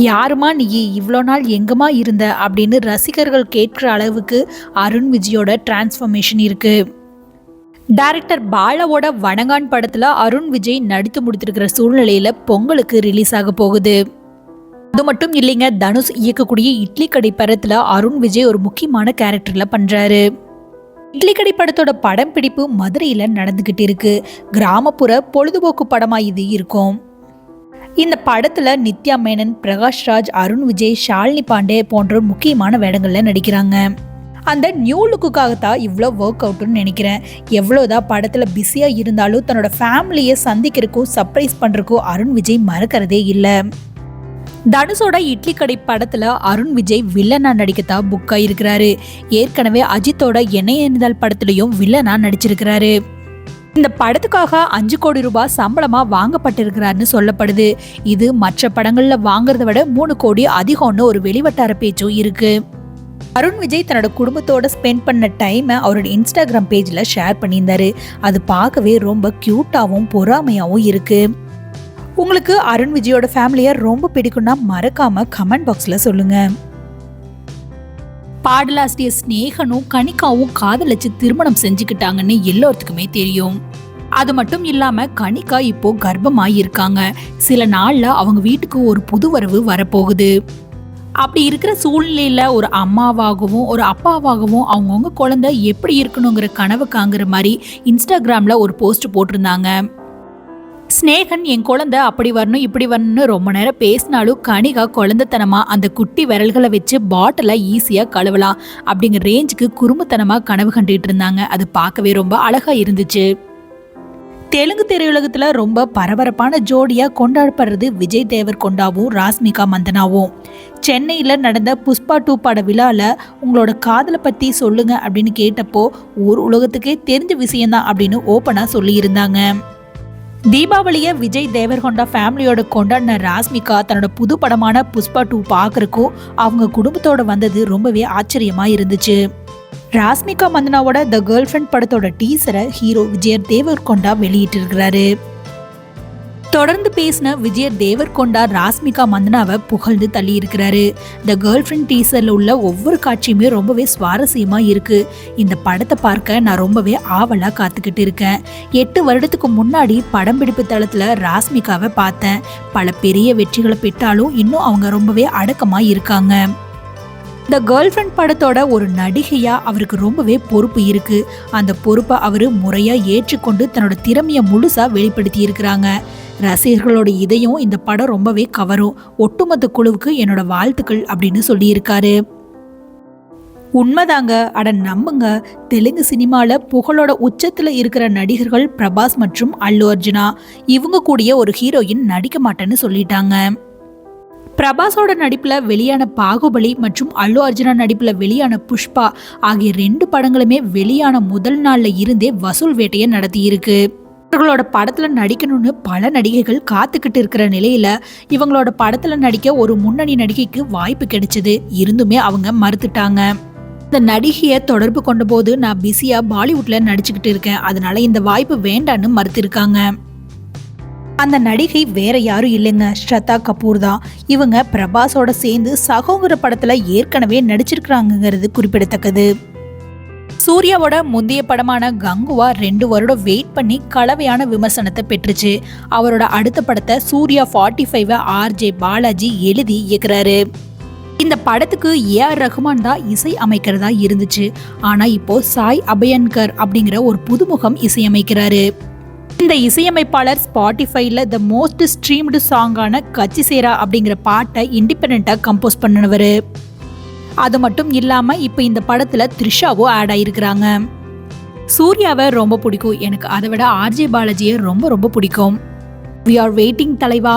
யாருமா நீ இவ்வளோ நாள் எங்கம்மா இருந்த? அப்படின்னு ரசிகர்கள் கேட்குற அளவுக்கு அருண் விஜயோட டிரான்ஸ்ஃபர்மேஷன் இருக்கு. டைரக்டர் பாலாவோட வணங்கான் படத்தில் அருண் விஜய் நடித்து முடித்திருக்கிற சூழ்நிலையில் பொங்கலுக்கு ரிலீஸ் ஆக போகுது. அது மட்டும் இல்லைங்க தனுஷ் இயக்கக்கூடிய இட்லி கடை படத்தில் அருண் விஜய் ஒரு முக்கியமான கேரக்டரில் பண்ணுறாரு இட்லி கடை படத்தோட படம் பிடிப்பு மதுரையில் நடந்துக்கிட்டு இருக்கு. கிராமப்புற பொழுதுபோக்கு படமாக இது இருக்கும். இந்த படத்துல நித்யா மேனன் பிரகாஷ் ராஜ் அருண் விஜய் ஷாலினி பாண்டே போன்ற முக்கியமான வேடங்களில் நடிக்கிறாங்க. அந்த நியூ லுக்குக்காகத்தான் இவ்வளோ ஒர்க் அவுட்னு நினைக்கிறேன். எவ்வளோதான் படத்தில் பிஸியாக இருந்தாலும் தன்னோட ஃபேமிலியை சந்திக்கிறக்கும் சர்ப்ரைஸ் பண்ணுறக்கோ அருண் விஜய் மறக்கிறதே இல்லை. தனுஷோட இட்லி கடை படத்தில் அருண் விஜய் வில்லனா நடிக்கத்தான் புக் ஆயிருக்கிறாரு. ஏற்கனவே அஜித்தோட எண்ணெய் எண்ணுதல் படத்துலையும் வில்லனா நடிச்சிருக்கிறாரு. இந்த படத்துக்காக அஞ்சு கோடி ரூபாய் சம்பளமா வாங்கப்பட்டிருக்கிறாருன்னு சொல்லப்படுது. இது மற்ற படங்கள்ல வாங்குறத விட மூணு கோடி அதிகம்னு ஒரு வெளிவட்டார பேச்சும் இருக்கு. அருண் விஜய் தன்னோட குடும்பத்தோட ஸ்பெண்ட் பண்ண டைமை அவரோட இன்ஸ்டாகிராம் பேஜில் ஷேர் பண்ணியிருந்தாரு. அது பார்க்கவே ரொம்ப க்யூட்டாகவும் பொறாமையாகவும் இருக்கு. உங்களுக்கு அருண் விஜயோட ஃபேமிலியை ரொம்ப பிடிக்கும்னா மறக்காம கமெண்ட் பாக்ஸில் சொல்லுங்கள் பாடலாசிரியர் ஸ்னேகனும் கணிகாவும் காதலிச்சு திருமணம் செஞ்சுக்கிட்டாங்கன்னு எல்லோருத்துக்குமே தெரியும். அது மட்டும் இல்லாம கணிகா இப்போ கர்ப்பமாயிருக்காங்க. சில நாள்ல அவங்க வீட்டுக்கு ஒரு புது வரவு வரப்போகுது. அப்படி இருக்கிற சூழ்நிலையில ஒரு அம்மாவாகவும் ஒரு அப்பாவாகவும் அவங்கவுங்க குழந்தை எப்படி இருக்கணுங்கிற கனவு காங்குற மாதிரி இன்ஸ்டாகிராம்ல ஒரு போஸ்ட் போட்டிருந்தாங்க. ஸ்னேகன் என் குழந்தை அப்படி வரணும் இப்படி வரணும்னு ரொம்ப நேரம் பேசினாலும் கனிகா குழந்தைத்தனமா அந்த குட்டி விரல்களை வச்சு பாட்டிலை ஈஸியாக கழுவலாம் அப்படிங்கிற ரேஞ்சுக்கு குறும்புத்தனமாக கனவு கண்டுகிட்டு இருந்தாங்க. அது பார்க்கவே ரொம்ப அழகாக இருந்துச்சு. தெலுங்கு திரையுலகத்தில் ரொம்ப பரபரப்பான ஜோடியாக கொண்டாடப்படுறது விஜய் தேவர் கொண்டாவும் ராஸ்மிகா மந்தனாவும். சென்னையில் நடந்த புஷ்பா டூ பட விழாவில் உங்களோட காதலை பற்றி சொல்லுங்கள் அப்படின்னு கேட்டப்போ ஒரு உலகத்துக்கே தெரிஞ்ச விஷயந்தான் அப்படின்னு ஓப்பனாக சொல்லியிருந்தாங்க. தீபாவளியை விஜய் தேவர்கொண்டா ஃபேமிலியோட கொண்டாடின ராஸ்மிகா தன்னோட புது படமான புஷ்பா டூ பார்க்குறக்கும் அவங்க குடும்பத்தோட வந்தது ரொம்பவே ஆச்சரியமாக இருந்துச்சு. ராஸ்மிகா மந்தனாவோட த கேர்ள் ஃப்ரெண்ட் படத்தோட டீசரை ஹீரோ விஜயர் தேவர்கொண்டா வெளியிட்டிருக்கிறாரு. தொடர்ந்து பேசின விஜய் தேவர்கொண்டா ராஸ்மிகா மந்தனாவை புகழ்ந்து தள்ளி இருக்கிறாரு த கேர்ள் ஃப்ரெண்ட் டீசர்ல உள்ள ஒவ்வொரு காட்சியுமே ரொம்பவே சுவாரஸ்யமா இருக்கு. இந்த படத்தை பார்க்க நான் ரொம்பவே ஆவலா காத்துக்கிட்டு இருக்கேன். எட்டு வருடத்துக்கு முன்னாடி படம் பிடிப்பு தளத்துல ராஸ்மிகாவை பார்த்தேன். பல பெரிய வெற்றிகளை பெற்றாலும் இன்னும் அவங்க ரொம்பவே அடக்கமா இருக்காங்க. த கேர்ள் ஃப்ரெண்ட் படத்தோட ஒரு நடிகையாக அவருக்கு ரொம்பவே பொறுப்பு இருக்குது அந்த பொறுப்பை அவர் முறையாக ஏற்றுக்கொண்டு தன்னோட திறமையை முழுசாக வெளிப்படுத்தி இருக்கிறாங்க. ரசிகர்களோட இதையும் இந்த படம் ரொம்பவே கவரும். ஒட்டுமொத்த குழுவுக்கு என்னோட வாழ்த்துக்கள் அப்படின்னு சொல்லியிருக்காரு. உண்மைதாங்க. அட நம்புங்க. தெலுங்கு சினிமாவில் புகழோட உச்சத்தில் இருக்கிற நடிகர்கள் பிரபாஸ் மற்றும் அல்லு அர்ஜுனா. இவங்க கூடிய ஒரு ஹீரோயின் நடிக்க மாட்டேன்னு சொல்லிட்டாங்க. பிரபாஸோட நடிப்பில் வெளியான பாகுபலி மற்றும் அல்லு அர்ஜுனா நடிப்பில் வெளியான புஷ்பா ஆகிய ரெண்டு படங்களுமே வெளியான முதல் நாளில் இருந்தே வசூல் வேட்டையை நடத்தியிருக்கு. இவர்களோட படத்தில் நடிக்கணும்னு பல நடிகைகள் காத்துக்கிட்டு இருக்கிற நிலையில இவங்களோட படத்தில் நடிக்க ஒரு முன்னணி நடிகைக்கு வாய்ப்பு கிடைச்சது. இருந்துமே அவங்க மறுத்துட்டாங்க. இந்த நடிகையை தொடர்பு கொண்ட போது நான் பிஸியாக பாலிவுட்டில் நடிச்சுக்கிட்டு இருக்கேன். அதனால இந்த வாய்ப்பு வேண்டான்னு மறுத்திருக்காங்க. அந்த நடிகை வேற யாரும் இல்லைங்க ஸ்ரதா கபூர் தான். இவங்க பிரபாஸோட சேர்ந்து சகோங்கிற படத்துல ஏற்கனவே நடிச்சிருக்கிறாங்கிறது குறிப்பிடத்தக்கது. சூர்யாவோட முந்தைய படமான கங்குவா ரெண்டு வருடம் வெயிட் பண்ணி கலவையான விமர்சனத்தை பெற்றுச்சு. அவரோட அடுத்த படத்தை Suriya forty five RJ Balaji எழுதி இயக்குறாரு. இந்த படத்துக்கு ஏ ஆர் ரஹ்மான் தான் இசை அமைக்கிறதா இருந்துச்சு. ஆனால் இப்போ சாய் அபயன்கர் அப்படிங்கிற ஒரு புதுமுகம் இசையமைக்கிறாரு. இந்த இசையமைப்பாளர் ஸ்பாட்டிஃபைல த மோஸ்ட் ஸ்ட்ரீம்டு சாங்கான கச்சிசேரா அப்படிங்கிற பாட்டை இண்டிபெண்ட்டாக கம்போஸ் பண்ணினவர். அது மட்டும் இல்லாமல் இப்போ இந்த படத்தில் த்ரிஷாவும் ஆட் ஆகிருக்கிறாங்க சூர்யாவை ரொம்ப பிடிக்கும். எனக்கு அதை விட ஆர்ஜே பாலாஜியை ரொம்ப ரொம்ப பிடிக்கும். வி ஆர் வெயிட்டிங் தலைவா.